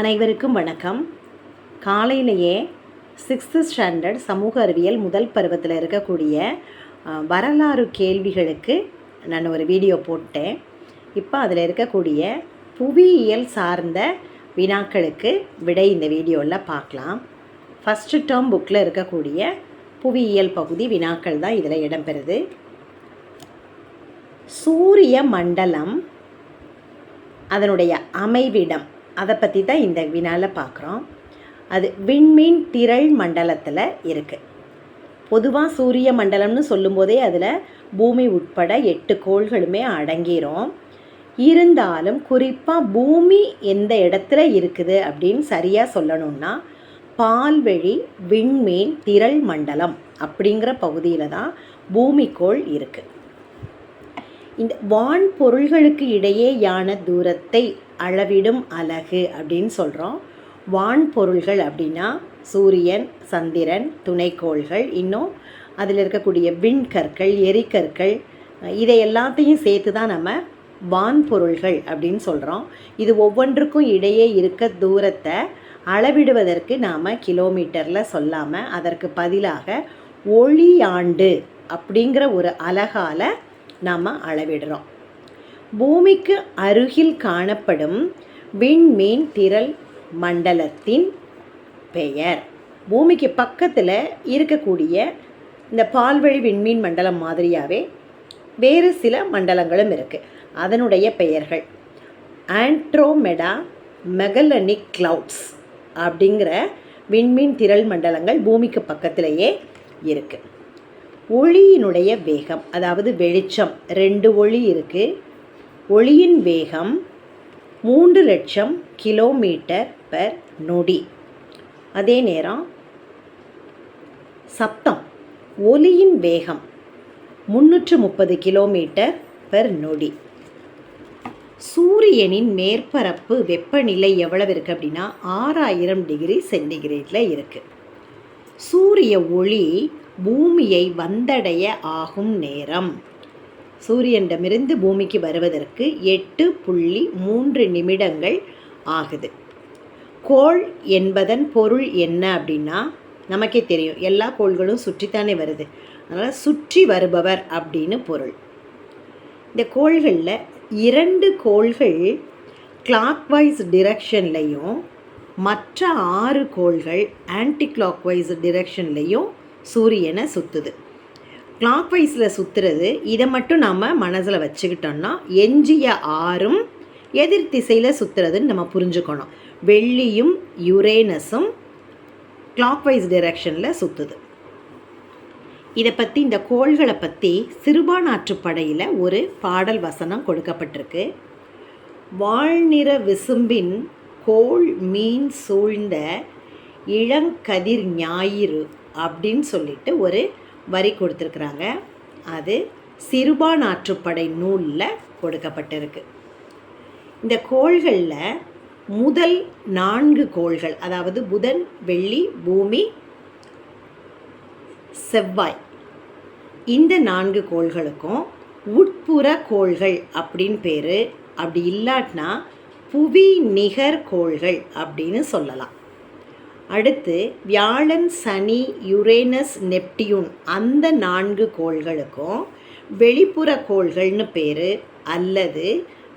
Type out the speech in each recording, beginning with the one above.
அனைவருக்கும் வணக்கம். காலையிலேயே சிக்ஸ்த்து ஸ்டாண்டர்ட் சமூக அறிவியல் முதல் பருவத்தில் இருக்கக்கூடிய வரலாறு கேள்விகளுக்கு நான் ஒரு வீடியோ போட்டேன். இப்போ அதில் இருக்கக்கூடிய புவியியல் சார்ந்த வினாக்களுக்கு விடை இந்த வீடியோவில் பார்க்கலாம். ஃபஸ்ட்டு டேர்ம் புக்கில் இருக்கக்கூடிய புவியியல் பகுதி வினாக்கள் தான் இதில் இடம்பெறுது. சூரிய மண்டலம் அதனுடைய அமைவிடம் அதை பற்றி தான் இந்த வினால பார்க்குறோம் அது விண்மீன் திரள் மண்டலத்தில் இருக்குது பொதுவாக சூரிய மண்டலம்னு சொல்லும்போதே அதில் பூமி உட்பட எட்டு கோள்களுமே அடங்கிரும். இருந்தாலும் குறிப்பாக பூமி எந்த இடத்துல இருக்குது அப்படின்னு சரியாக சொல்லணும்னா பால்வெளி விண்மீன் திரள் மண்டலம் அப்படிங்கிற பகுதியில் தான் பூமிக்கோள் இருக்குது இந்த வான் பொருள்களுக்கு இடையேயான தூரத்தை அளவிடும் அலகு அப்படின்னு சொல்கிறோம் வான் பொருள்கள் அப்படின்னா சூரியன் சந்திரன் துணைக்கோள்கள் இன்னும் அதில் இருக்கக்கூடிய விண்கற்கள் எரிக்கற்கள் இதை எல்லாத்தையும் சேர்த்து தான் நம்ம வான் பொருள்கள் அப்படின்னு சொல்கிறோம் இது ஒவ்வொன்றுக்கும் இடையே இருக்க தூரத்தை அளவிடுவதற்கு நாம் கிலோமீட்டரில் சொல்லாமல் அதற்கு பதிலாக ஒளியாண்டு அப்படிங்கிற ஒரு அழகால் நாம் அளவிடுறோம். பூமிக்கு அருகில் காணப்படும் விண்மீன் திரள் மண்டலத்தின் பெயர். பூமிக்கு பக்கத்தில் இருக்கக்கூடிய இந்த பால்வழி விண்மீன் மண்டலம் மாதிரியாகவே வேறு சில மண்டலங்களும் இருக்குது அதனுடைய பெயர்கள் ஆண்ட்ரோமெடா மெகலனிக் கிளவுட்ஸ் அப்படிங்கிற விண்மீன் திரள் மண்டலங்கள் பூமிக்கு பக்கத்திலேயே இருக்குது ஒளியினுடைய வேகம் அதாவது வெளிச்சம் ரெண்டு ஒளி இருக்குது ஒளியின் வேகம் மூன்று லட்சம் கிலோமீட்டர் பெர் நொடி. அதே நேரம் சத்தம் ஒலியின் வேகம் முன்னூற்று முப்பது கிலோமீட்டர் பர் நொடி. சூரியனின் மேற்பரப்பு வெப்பநிலை எவ்வளவு இருக்குது அப்படின்னா ஆறாயிரம் டிகிரி சென்டிகிரேடில் இருக்குது சூரிய ஒளி பூமியை வந்தடைய ஆகும் நேரம். சூரியனிடமிருந்து பூமிக்கு வருவதற்கு எட்டு புள்ளி மூன்று நிமிடங்கள் ஆகுது. கோள் என்பதன் பொருள் என்ன அப்படின்னா நமக்கே தெரியும் எல்லா கோள்களும் சுற்றித்தானே வருது. அதனால் சுற்றி வருபவர் அப்படின்னு பொருள். இந்த கோள்களில் இரண்டு கோள்கள் கிளாக்வைஸ் டிரெக்ஷன்லையும் மற்ற ஆறு கோள்கள் ஆன்டி கிளாக்வைஸ் டிரெக்ஷன்லேயும் சூரியனை சுற்றுது கிளாக்வைஸில் சுற்றுறது இதை மட்டும் நம்ம மனசில் வச்சுக்கிட்டோம்னா எஞ்சிய ஆறும் எதிர் திசையில் சுற்றுறதுன்னு நம்ம புரிஞ்சுக்கணும். வெள்ளியும் யுரேனஸும் கிளாக்வைஸ் டிரெக்ஷனில் சுற்றுது இதை பற்றி இந்த கோள்களை பற்றி சிறுபானாற்றுப்படையில் ஒரு பாடல் வசனம் கொடுக்கப்பட்டிருக்கு. வாழ்நிற விசும்பின் கோள் மீன் சூழ்ந்த இளங்கதிர் ஞாயிறு அப்படின்னு சொல்லிட்டு ஒரு வரி கொடுத்துருக்குறாங்க. அது சிறுபானாற்றுப்படை நூலில் கொடுக்கப்பட்டிருக்கு. இந்த கோள்களில் முதல் நான்கு கோள்கள் அதாவது புதன் வெள்ளி பூமி செவ்வாய் இந்த நான்கு கோள்களுக்கும் உட்புற கோள்கள் அப்படின்னு பேர். அப்படி இல்லாட்டினா புவி நிகர் கோள்கள் அப்படின்னு சொல்லலாம். அடுத்து வியாழன் சனி யுரேனஸ் நெப்டியூன் அந்த நான்கு கோள்களுக்கும் வெளிப்புற கோள்கள்னு பேர் அல்லது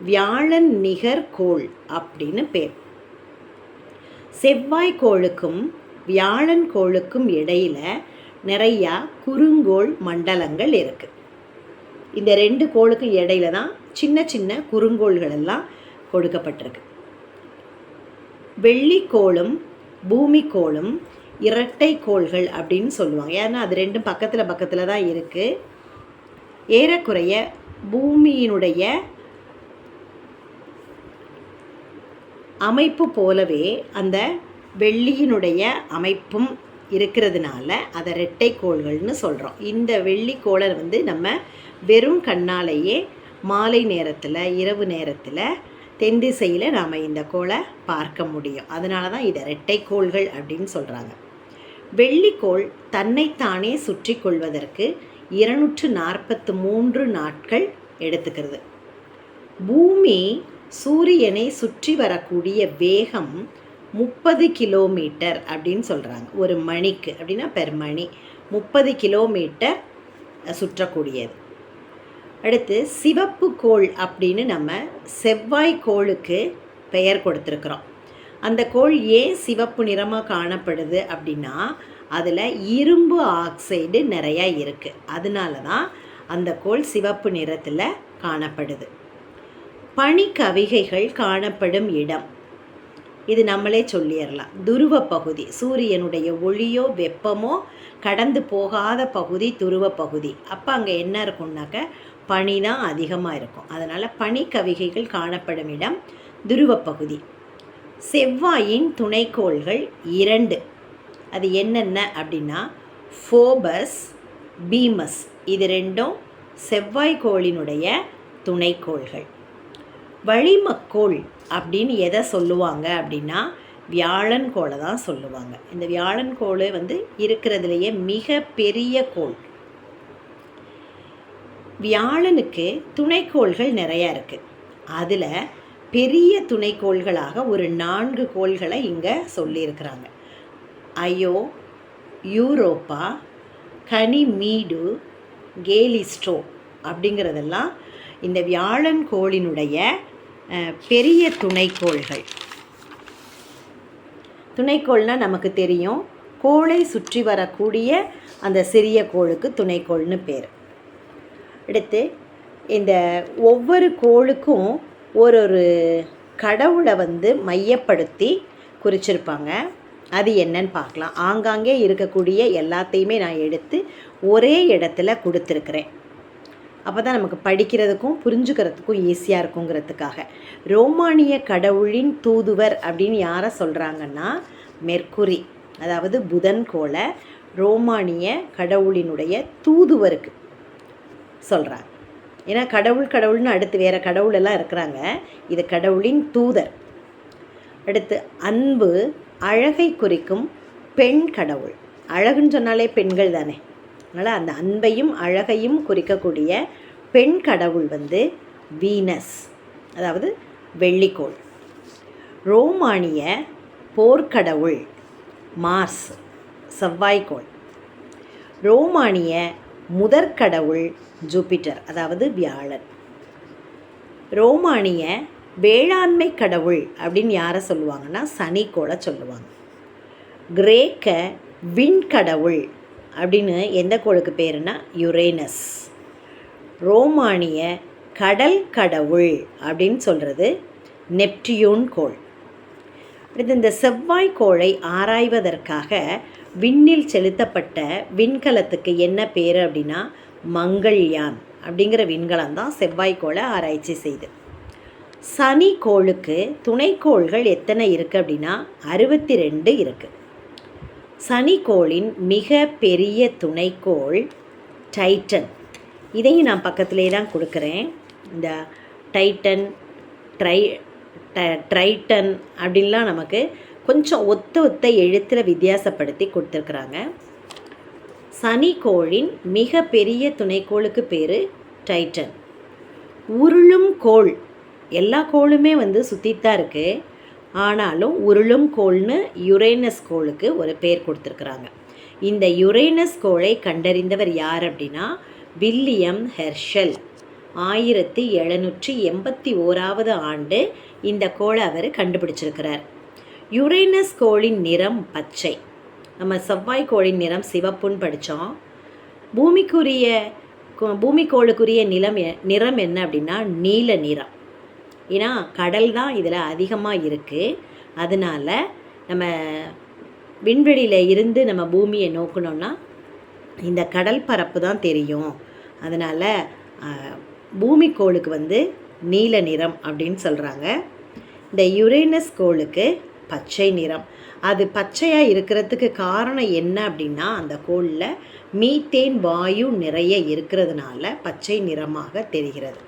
வியாழன் நிகர் கோள் அப்படின்னு பேர். செவ்வாய் கோளுக்கும் வியாழன் கோளுக்கும் இடையில நிறையா குறுங்கோள் மண்டலங்கள் இருக்குது இந்த ரெண்டு கோளுக்கும் இடையில தான் சின்ன சின்ன குறுங்கோள்கள் எல்லாம் கொடுக்கப்பட்டிருக்கு. வெள்ளிக்கோளும் பூமிக்கோளும் இரட்டை கோள்கள் அப்படின்னு சொல்லுவாங்க. ஏன்னா அது ரெண்டும் பக்கத்தில் பக்கத்தில் தான் இருக்குது ஏறக்குறைய பூமியினுடைய அமைப்பு போலவே அந்த வெள்ளியினுடைய அமைப்பும் இருக்கிறதுனால அதை ரெட்டை கோள்கள்னு சொல்கிறோம் இந்த வெள்ளிக்கோளை வந்து நம்ம வெறும் கண்ணாலேயே மாலை நேரத்தில் இரவு நேரத்தில் தென் திசையில் நாம் இந்த கோளை பார்க்க முடியும். அதனால தான் இதை ரெட்டை கோள்கள் அப்படின்னு சொல்கிறாங்க வெள்ளிக்கோள் தன்னைத்தானே சுற்றி கொள்வதற்கு இருநூற்று நாற்பத்து மூன்று நாட்கள் எடுத்துக்கிறது. பூமி சூரியனை சுற்றி வரக்கூடிய வேகம் முப்பது கிலோமீட்டர் அப்படின்னு சொல்கிறாங்க ஒரு மணிக்கு அப்படின்னா பெர் மணி முப்பது கிலோமீட்டர் சுற்றக்கூடியது. அடுத்து சிவப்பு கோள் அப்படின்னு நம்ம செவ்வாய் கோளுக்கு பெயர் கொடுத்துருக்குறோம். அந்த கோள் ஏன் சிவப்பு நிறமாக காணப்படுது அப்படின்னா அதில் இரும்பு ஆக்சைடு நிறையா இருக்குது அதனால தான் அந்த கோள் சிவப்பு நிறத்தில் காணப்படுது. பனிக்கவிகைகள் காணப்படும் இடம். இது நம்மளே சொல்லிடலாம். துருவ பகுதி சூரியனுடைய ஒளியோ வெப்பமோ கடந்து போகாத பகுதி துருவ பகுதி. அப்போ அங்கே என்ன இருக்கும்னாக்க பனி தான் அதிகமாக இருக்கும். அதனால் பனி கவிகைகள் காணப்படும் இடம் துருவப்பகுதி செவ்வாயின் துணைக்கோள்கள் இரண்டு. அது என்னென்ன அப்படின்னா ஃபோபஸ் பீமஸ். இது ரெண்டும் செவ்வாய் கோளினுடைய துணைக்கோள்கள். வளிமக்கோள் அப்படின்னு எதை சொல்லுவாங்க அப்படின்னா வியாழன் கோளை தான் சொல்லுவாங்க. இந்த வியாழன் கோள் வந்து இருக்கிறதுலையே மிக பெரிய கோள். வியாழனுக்கு துணைக்கோள்கள் நிறையா இருக்குது அதில் பெரிய துணைக்கோள்களாக ஒரு நான்கு கோள்களை இங்கே சொல்லியிருக்கிறாங்க. அயோ யூரோப்பா கனிமீடு கேலிஸ்ட்ரோ அப்படிங்கிறதெல்லாம் இந்த வியாழன் கோளினுடைய பெரிய துணைக்கோள்கள். துணைக்கோள்னால் நமக்கு தெரியும். கோளை சுற்றி வரக்கூடிய அந்த சிறிய கோளுக்கு துணைக்கோள்னு பேர். எடுத்து இந்த ஒவ்வொரு கோளுக்கும் ஒரு ஒரு கடவுளை வந்து மையப்படுத்தி குறிச்சிருப்பாங்க. அது என்னன்னு பார்க்கலாம். ஆங்காங்கே இருக்கக்கூடிய எல்லாத்தையுமே நான் எடுத்து ஒரே இடத்துல கொடுத்துருக்குறேன். அப்போ தான் நமக்கு படிக்கிறதுக்கும் புரிஞ்சுக்கிறதுக்கும் ஈஸியாக இருக்குங்கிறதுக்காக. ரோமானிய கடவுளின் தூதுவர் அப்படின்னு யாரை சொல்கிறாங்கன்னா மெர்க்குரி. அதாவது புதன் கோளை ரோமானிய கடவுளினுடைய தூதுவருக்கு. சொல்கிறாங்க ஏன்னா கடவுள் கடவுள்னு அடுத்து வேறு கடவுள் எல்லாம் இருக்கிறாங்க. இது கடவுளின் தூதர். அடுத்து அன்பு அழகை குறிக்கும் பெண் கடவுள். அழகுன்னு சொன்னாலே பெண்கள் தானே. அதனால் அந்த அன்பையும் அழகையும் குறிக்கக்கூடிய பெண் கடவுள் வந்து வீனஸ் அதாவது வெள்ளிக்கோள். ரோமானிய போர்க்கடவுள் மார்ஸ் செவ்வாய்க்கோள். ரோமானிய முதற்கடவுள் ஜூபிட்டர் அதாவது வியாழன். ரோமானிய வேளாண்மை கடவுள் அப்படின்னு யாரை சொல்லுவாங்கன்னா சனி கூட சொல்லுவாங்க. கிரேக்க விண்கடவுள் அப்படின்னு எந்த கோளுக்கு பேருனா யுரேனஸ். ரோமானிய கடல் கடவுள் அப்படின்னு சொல்கிறது நெப்டியூன் கோள். அடுத்து இந்த செவ்வாய் கோளை ஆராய்வதற்காக விண்ணில் செலுத்தப்பட்ட விண்கலத்துக்கு என்ன பேர் அப்படின்னா மங்கள்யான் அப்படிங்கிற விண்கலம் தான் செவ்வாய்க்கோளை ஆராய்ச்சி செய்து. சனி கோளுக்கு துணைக்கோள்கள் எத்தனை இருக்குது அப்படின்னா அறுபத்தி ரெண்டு இருக்குது சனிக்கோளின் மிக பெரிய துணைக்கோள் டைட்டன். இதையும் நான் பக்கத்திலே தான் கொடுக்குறேன். இந்த டைட்டன் ட்ரை ட்ரைட்டன் அப்படின்லாம் நமக்கு கொஞ்சம் ஒத்த ஒத்த எழுத்தில் வித்தியாசப்படுத்தி கொடுத்துருக்குறாங்க. சனிக்கோளின் மிக பெரிய துணைக்கோளுக்கு பேர் டைட்டன். உருளும் கோள். எல்லா கோளுமே வந்து சுற்றித்தான் இருக்குது ஆனாலும் உருளும் கோள்னு யுரேனஸ் கோளுக்கு ஒரு பேர் கொடுத்துருக்குறாங்க. இந்த யுரேனஸ் கோளை கண்டறிந்தவர் யார் அப்படின்னா வில்லியம் ஹெர்ஷல். ஆயிரத்தி எழுநூற்றி எண்பத்தி ஓராவது ஆண்டு இந்த கோளை அவர் கண்டுபிடிச்சிருக்கிறார். யுரேனஸ் கோளின் நிறம் பச்சை. நம்ம செவ்வாய் கோழின் நிறம் சிவப்புன்னு படித்தோம் பூமிக்குரிய பூமிக்கோளுக்குரிய நிலம் நிறம் என்ன அப்படின்னா நீல நிறம். ஏன்னா கடல் தான் இதில் அதிகமாக இருக்குது அதனால் நம்ம விண்வெளியில் இருந்து நம்ம பூமியை நோக்கணும்னா இந்த கடல் பரப்பு தான் தெரியும். அதனால் பூமி கோளுக்கு வந்து நீல நிறம் அப்படின்னு சொல்கிறாங்க இந்த யுரேனஸ் கோளுக்கு பச்சை நிறம். அது பச்சையாக இருக்கிறதுக்கு காரணம் என்ன அப்படின்னா அந்த கோளில் மீத்தேன் வாயு நிறைய இருக்கிறதுனால பச்சை நிறமாக தெரிகிறது.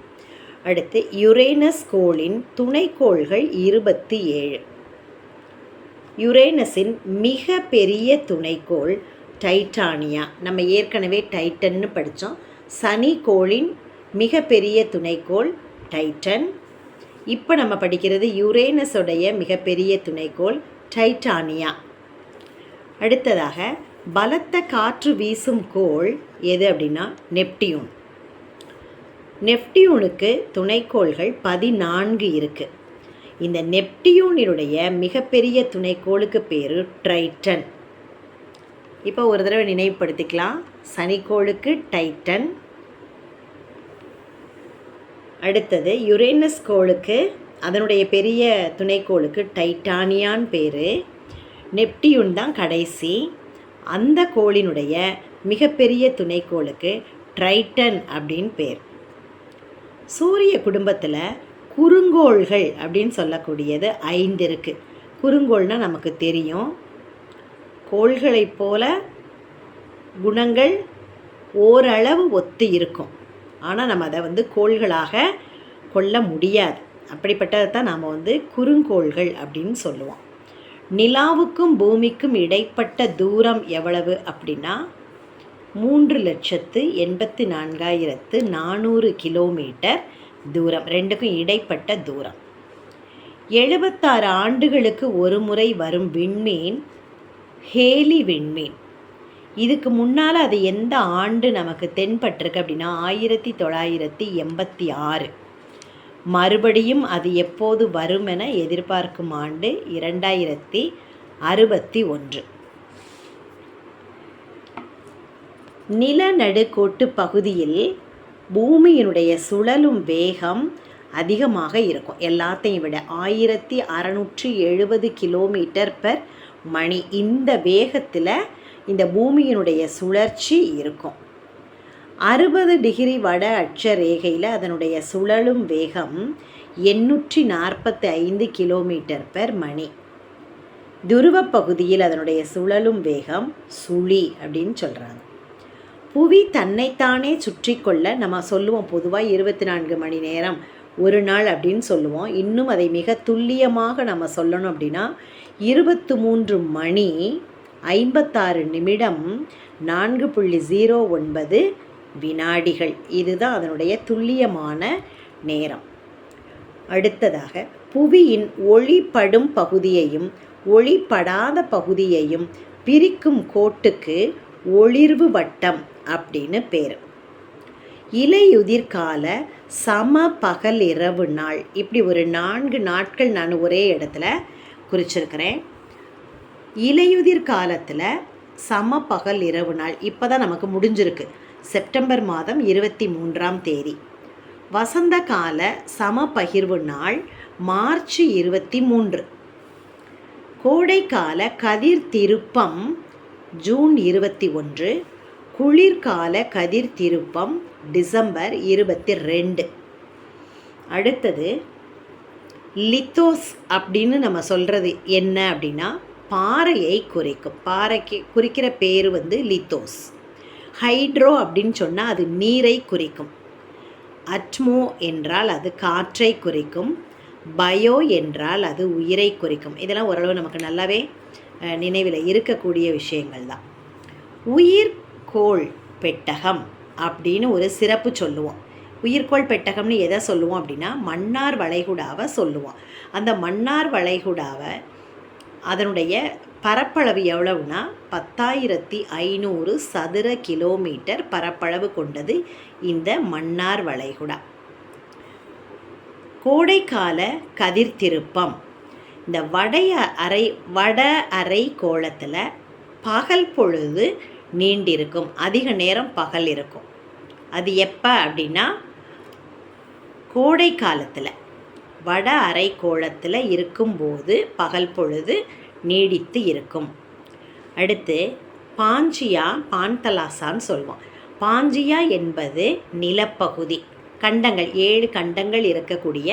அடுத்து யுரேனஸ் கோளின் துணைக்கோள்கள் இருபத்தி ஏழு. யுரேனஸின் மிக பெரிய துணைக்கோள் டைட்டானியா. நம்ம ஏற்கனவே டைட்டன்னு படித்தோம் சனி கோளின் மிக பெரிய துணைக்கோள் டைட்டன். இப்போ நம்ம படிக்கிறது யுரேனஸுடைய மிகப்பெரிய துணைக்கோள் டைட்டானியா. அடுத்ததாக பலத்த காற்று வீசும் கோள் எது அப்படின்னா நெப்டியூன். நெப்டியூனுக்கு துணைக்கோள்கள் பதினான்கு இருக்குது இந்த நெப்டியூனினுடைய மிகப்பெரிய துணைக்கோளுக்கு பேர் ட்ரைட்டன். இப்போ ஒரு தடவை நினைவுபடுத்திக்கலாம். சனிக்கோளுக்கு டைட்டன். அடுத்தது யுரேனஸ் கோளுக்கு அதனுடைய பெரிய துணைக்கோளுக்கு டைட்டானியான் பேர். நெப்டியூன் தான் கடைசி. அந்த கோளினுடைய மிகப்பெரிய துணைக்கோளுக்கு ட்ரைட்டன் அப்படின்னு பேர். சூரிய குடும்பத்தில் குறுங்கோள்கள் அப்படின்னு சொல்லக்கூடியது ஐந்து இருக்குது குறுங்கோள்னால் நமக்கு தெரியும். கோள்களைப் போல குணங்கள் ஓரளவு ஒத்து இருக்கும். ஆனால் நம்ம அதை வந்து கோள்களாக கொள்ள முடியாது. அப்படிப்பட்டதை தான் நாம் வந்து குறுங்கோள்கள் அப்படின்னு சொல்லுவோம். நிலாவுக்கும் பூமிக்கும் இடைப்பட்ட தூரம் எவ்வளவு அப்படின்னா மூன்று லட்சத்து எண்பத்தி நான்காயிரத்து நானூறு கிலோமீட்டர் தூரம் ரெண்டுக்கும் இடைப்பட்ட தூரம். எழுபத்தாறு ஆண்டுகளுக்கு ஒரு முறை வரும் விண்மீன் ஹேலி விண்மீன். இதுக்கு முன்னால் அது எந்த ஆண்டு நமக்கு தென்பட்டிருக்கு அப்படின்னா ஆயிரத்தி தொள்ளாயிரத்தி எண்பத்தி ஆறு. மறுபடியும் அது எப்போது வரும் என எதிர்பார்க்கும் ஆண்டு இரண்டாயிரத்தி அறுபத்தி ஒன்று. நிலநடுக்கோட்டு பகுதியில் பூமியினுடைய சுழலும் வேகம் அதிகமாக இருக்கும். எல்லாத்தையும் விட ஆயிரத்தி அறநூற்றி எழுபது கிலோமீட்டர் பெர் மணி. இந்த வேகத்தில் இந்த பூமியினுடைய சுழற்சி இருக்கும். அறுபது டிகிரி வட அட்ச ரேகையில் அதனுடைய சுழலும் வேகம் எண்ணூற்றி நாற்பத்தி ஐந்து கிலோமீட்டர் பெர் மணி. துருவ பகுதியில் அதனுடைய சுழலும் வேகம் சுழி அப்படின்னு சொல்கிறாங்க புவி தன்னைத்தானே சுற்றி கொள்ள நம்ம சொல்லுவோம் பொதுவாக இருபத்தி நான்கு மணி நேரம் ஒரு நாள் அப்படின்னு சொல்லுவோம். இன்னும் அதை மிக துல்லியமாக நம்ம சொல்லணும் அப்படின்னா இருபத்து மூன்று மணி ஐம்பத்தாறு நிமிடம் நான்கு புள்ளி ஜீரோ ஒன்பது வினாடிகள். இதுதான் அதனுடைய துல்லியமான நேரம். அடுத்ததாக புவியின் ஒளிப்படும் பகுதியையும் ஒளிப்படாத பகுதியையும் பிரிக்கும் கோட்டுக்கு ஒளிர்வு வட்டம் அப்படின்னு பேர். இலையுதிர்கால சம பகல் இரவு நாள். இப்படி ஒரு நான்கு நாட்கள் நான் ஒரே இடத்துல குறிச்சிருக்கிறேன். இலையுதிர் காலத்தில் சம பகல் இரவு நாள். இப்போ தான் நமக்கு முடிஞ்சிருக்கு. செப்டம்பர் மாதம் இருபத்தி மூன்றாம் தேதி. வசந்த கால சம பகிர்வு நாள் மார்ச் இருபத்தி மூன்று. கோடைக்கால கதிர் திருப்பம் ஜூன் இருபத்தி ஒன்று. குளிர்கால கதிர் திருப்பம் டிசம்பர் இருபத்தி ரெண்டு. அடுத்தது லித்தோஸ் அப்படின்னு நம்ம சொல்கிறது என்ன அப்படின்னா பாறையை குறிக்கும். பாறைக்கு குறிக்கிற பேர் வந்து லித்தோஸ். ஹைட்ரோ அப்படின்னு சொன்னால் அது நீரை குறிக்கும். அட்மோ என்றால் அது காற்றை குறிக்கும். பயோ என்றால் அது உயிரை குறிக்கும். இதெல்லாம் ஓரளவு நமக்கு நல்லாவே நினைவில் இருக்கக்கூடிய விஷயங்கள் தான். உயிர்கோள் பெட்டகம் அப்படின்னு ஒரு சிறப்பு சொல்லுவோம். உயிர்கோள் பெட்டகம்னு எதை சொல்லுவோம் அப்படின்னா மன்னார் வளைகுடாவை சொல்லுவோம். அந்த மன்னார் வளைகுடாவை அதனுடைய பரப்பளவு எவ்வளவுனா பத்தாயிரத்தி ஐநூறு சதுர கிலோமீட்டர் பரப்பளவு கொண்டது இந்த மன்னார் வளைகுடா. கோடைக்கால கதிர்த்திருப்பம். இந்த வடைய அரை வட அரை கோலத்தில் பகல் பொழுது நீண்டிருக்கும். அதிக நேரம் பகல் இருக்கும். அது எப்போ அப்படின்னா கோடை காலத்தில் வட அரை கோலத்தில் இருக்கும்போது பகல் பொழுது நீடித்து இருக்கும். அடுத்து பாஞ்சியா பான்தலாசான்னு சொல்லுவோம் பாஞ்சியா என்பது நிலப்பகுதி. கண்டங்கள் ஏழு கண்டங்கள் இருக்கக்கூடிய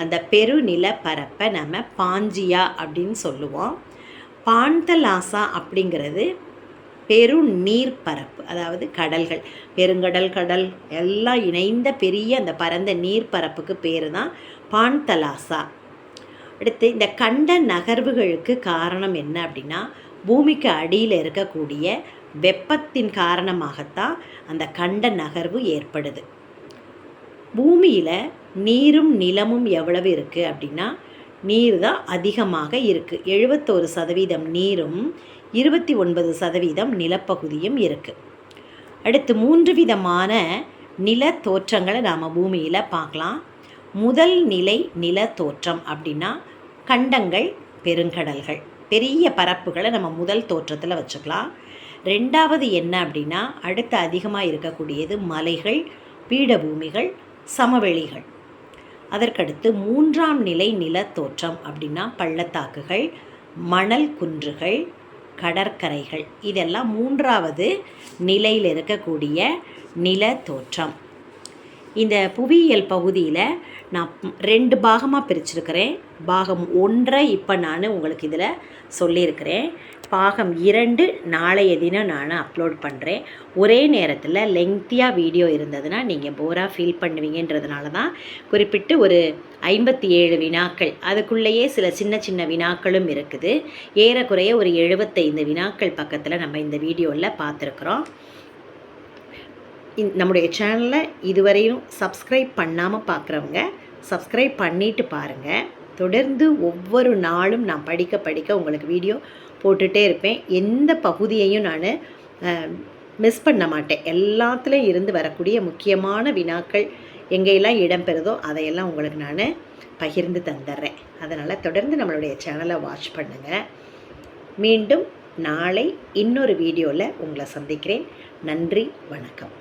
அந்த பெருநிலப்பரப்பை நம்ம பாஞ்சியா அப்படின்னு சொல்லுவோம். பாண்டலாசா அப்படிங்கிறது பெரு நீர்ப்பரப்பு அதாவது கடல்கள். பெருங்கடல் கடல் எல்லாம் இணைந்த பெரிய அந்த பரந்த நீர்ப்பரப்புக்கு பேர் தான் பான்தலாசா. அடுத்து இந்த கண்ட நகர்வுகளுக்கு காரணம் என்ன அப்படின்னா பூமிக்கு அடியில் இருக்கக்கூடிய வெப்பத்தின் காரணமாகத்தான் அந்த கண்ட நகர்வு ஏற்படுது. பூமியில் நீரும் நிலமும் எவ்வளவு இருக்குது அப்படின்னா நீர் தான் அதிகமாக இருக்குது எழுபத்தோரு சதவீதம் நீரும் இருபத்தி ஒன்பது சதவீதம் நிலப்பகுதியும் இருக்குது அடுத்து மூன்று விதமான நில தோற்றங்களை நாம் பூமியில் பார்க்கலாம். முதல் நிலை நில தோற்றம் அப்படின்னா கண்டங்கள் பெருங்கடல்கள். பெரிய பரப்புகளை நம்ம முதல் தோற்றத்தில் வச்சுக்கலாம். ரெண்டாவது என்ன அப்படின்னா அடுத்து அதிகமாக இருக்கக்கூடியது மலைகள் பீடபூமிகள் சமவெளிகள். அதற்கடுத்து மூன்றாம் நிலை நிலத்தோற்றம் அப்படின்னா பள்ளத்தாக்குகள் மணல் குன்றுகள் கடற்கரைகள். இதெல்லாம் மூன்றாவது நிலையில் இருக்கக்கூடிய நிலத்தோற்றம். இந்த புவியியல் பகுதியில் நான் ரெண்டு பாகமாக பிரிச்சிருக்கிறேன். பாகம் ஒன்றை இப்போ நான் உங்களுக்கு இதில் சொல்லியிருக்கிறேன். பாகம் இரண்டு நாளைய தினம் நான் அப்லோட் பண்ணுறேன் ஒரே நேரத்தில் லெங்க்த்தியாக வீடியோ இருந்ததுன்னா நீங்கள் போராக ஃபீல் பண்ணுவீங்கன்றதுனால தான் குறிப்பிட்டு ஒரு ஐம்பத்தி ஏழு வினாக்கள். அதுக்குள்ளேயே சில சின்ன சின்ன வினாக்களும் இருக்குது. ஏறக்குறைய ஒரு எழுபத்தைந்து வினாக்கள் பக்கத்தில் நம்ம இந்த வீடியோவில் பார்த்துருக்குறோம். நம்முடைய சேனலை இதுவரையும் சப்ஸ்கிரைப் பண்ணாமல் பார்க்குறவங்க சப்ஸ்கிரைப் பண்ணிவிட்டு பாருங்கள் தொடர்ந்து ஒவ்வொரு நாளும் நான் படிக்க படிக்க உங்களுக்கு வீடியோ போட்டுகிட்டே இருப்பேன். எந்த பகுதியையும் நான் மிஸ் பண்ண மாட்டேன். எல்லாத்துலேயும் இருந்து வரக்கூடிய முக்கியமான வினாக்கள் எங்கெல்லாம் இடம்பெறுதோ அதையெல்லாம் உங்களுக்கு நான் பகிர்ந்து தந்துடுறேன் அதனால் தொடர்ந்து நம்மளுடைய சேனலை வாட்ச் பண்ணுங்கள் மீண்டும் நாளை இன்னொரு வீடியோவில் உங்களை சந்திக்கிறேன். நன்றி வணக்கம்.